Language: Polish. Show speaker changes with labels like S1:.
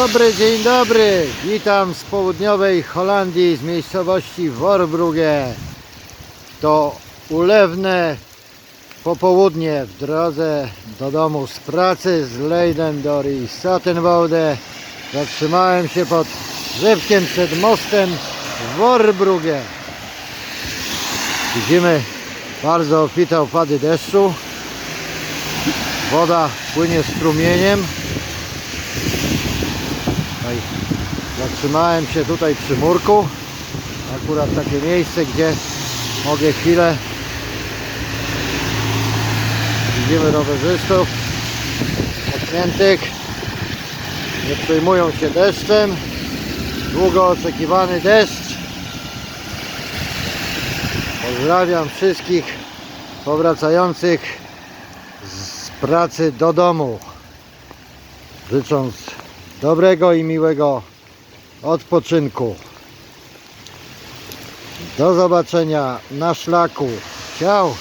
S1: dobry, dzień dobry. Witam z południowej Holandii, z miejscowości Worbrugge. To ulewne popołudnie w drodze do domu z pracy z Leiden do Sattenwoude. Zatrzymałem się pod drzewkiem przed mostem w. Widzimy bardzo obfite opady deszczu. Woda płynie strumieniem. Zatrzymałem się tutaj przy murku. Akurat takie miejsce, gdzie mogę chwilę. Widzimy rowerzystów ockniętych. Nie przejmują się deszczem. Długo oczekiwany deszcz. Pozdrawiam wszystkich powracających z pracy do domu. Życząc dobrego i miłego odpoczynku. Do zobaczenia na szlaku. Ciao!